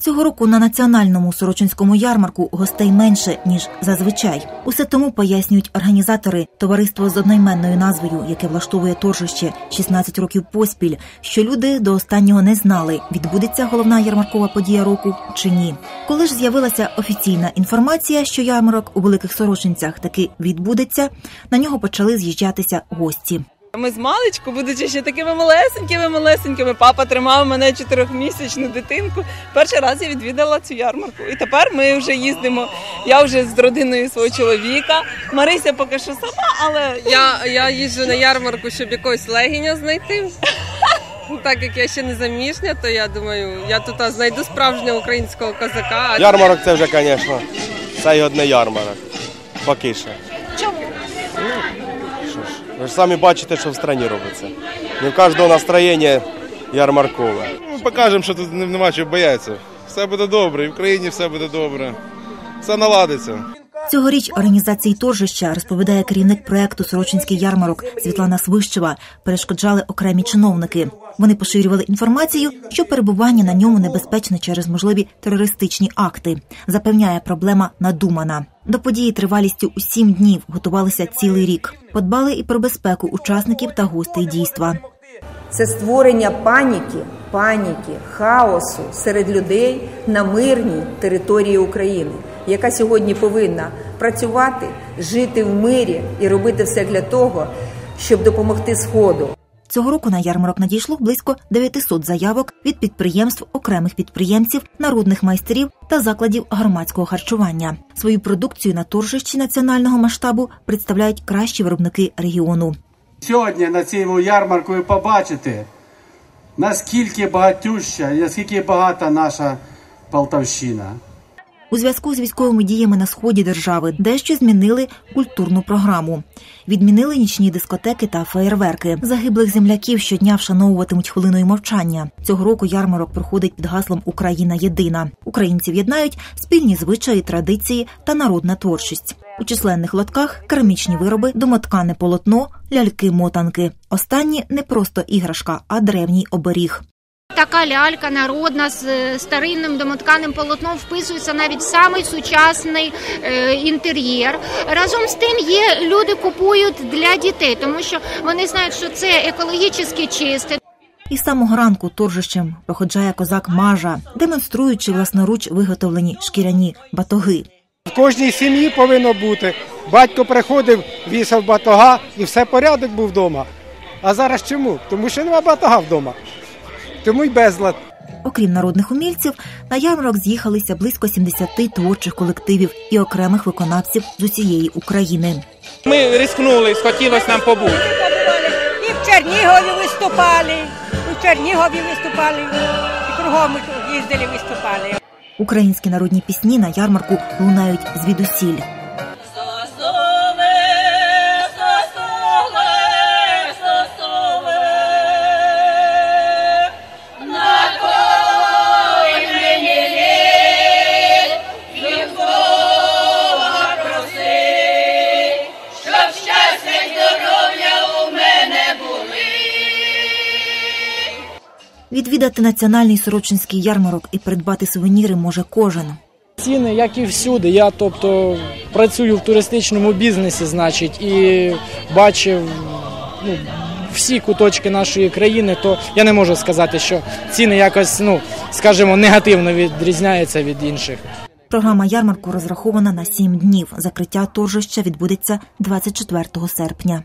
Цього року на національному сорочинському ярмарку гостей менше ніж зазвичай. Усе тому пояснюють організатори товариство з одноіменною назвою, яке влаштовує торжище 16 років поспіль. Що люди до останнього не знали, відбудеться головна ярмаркова подія року чи ні. Коли ж з'явилася офіційна інформація, що ярмарок у великих сорочинцях таки відбудеться, на нього почали з'їжджатися гості. Ми з маличку, будучи ще такими малесенькими, малесенькими, папа тримав мене чотирьохмісячну дитинку. Перший раз я відвідала цю ярмарку. І тепер ми вже їздимо. Я вже з родиною свого чоловіка. Марися поки що сама, але Я, я їжджу на ярмарку, щоб якогось легіня знайти. Ну, Так як я ще не заміжня, то я думаю, я тут знайду справжнього українського козака. Ярмарок це вже, звісно, це й одне ярмарок. Поки що. Ж, самі бачите, що в країні робиться. Не в кожного настроєння ярмаркове. Ми покажемо, що тут нема чого боятися. Все буде добре, і в країні все буде добре. Все наладиться. Цьогоріч організації торжища розповідає керівник проекту Сорочинський ярмарок Світлана Свищева. Перешкоджали окремі чиновники. Вони поширювали інформацію, що перебування на ньому небезпечне через можливі терористичні акти. Запевняє, проблема надумана. До події тривалістю у сім днів готувалися цілий рік. Подбали і про безпеку учасників та гостей дійства. Це створення паніки, паніки, хаосу серед людей на мирній території України, яка сьогодні повинна працювати, жити в мирі і робити все для того, щоб допомогти Сходу. Цього року на ярмарок надійшло близько 900 заявок від підприємств, окремих підприємців, народних майстрів та закладів громадського харчування. Свою продукцію на торжищі національного масштабу представляють кращі виробники регіону. Сьогодні на цьому ярмарку ви побачите, наскільки багатюща і наскільки багата наша Полтавщина. У зв'язку з військовими діями на сході держави дещо змінили культурну програму. Відмінили нічні дискотеки та феєрверки. Загиблих земляків щодня вшановуватимуть хвилиною мовчання. Цього року ярмарок проходить під гаслом Україна єдина. Українців єднають спільні звичаї, традиції та народна творчість. У численних лотках керамічні вироби, домоткане полотно, ляльки-мотанки. Останні не просто іграшка, а древній оберіг. Така лялька народна з е, старинним домотканим полотном вписується навіть в самий сучасний е, інтер'єр. Разом з тим є люди купують для дітей, тому що вони знають, що це екологічно чисте. І з самого ранку торжищем проходжає козак Мажа, демонструючи власноруч виготовлені шкіряні батоги. В кожній сім'ї повинно бути. Батько приходив, вісав батога і все порядок був вдома. А зараз чому? Тому що нема батога вдома. Тому й безлад. Окрім народних умільців, на ярмарок з'їхалися близько 70 творчих колективів і окремих виконавців з усієї України. Ми рискнули, схотілося нам побути. І в Чернігові виступали, і в Чернігові виступали, і кругом їздили, виступали. Українські народні пісні на ярмарку лунають звідусіль. Відвідати національний сорочинський ярмарок і придбати сувеніри може кожен. Ціни, як і всюди. Я тобто працюю в туристичному бізнесі, значить, і бачив ну, всі куточки нашої країни, то я не можу сказати, що ціни якось, ну скажімо, негативно відрізняються від інших. Програма ярмарку розрахована на сім днів. Закриття торжища відбудеться 24 серпня.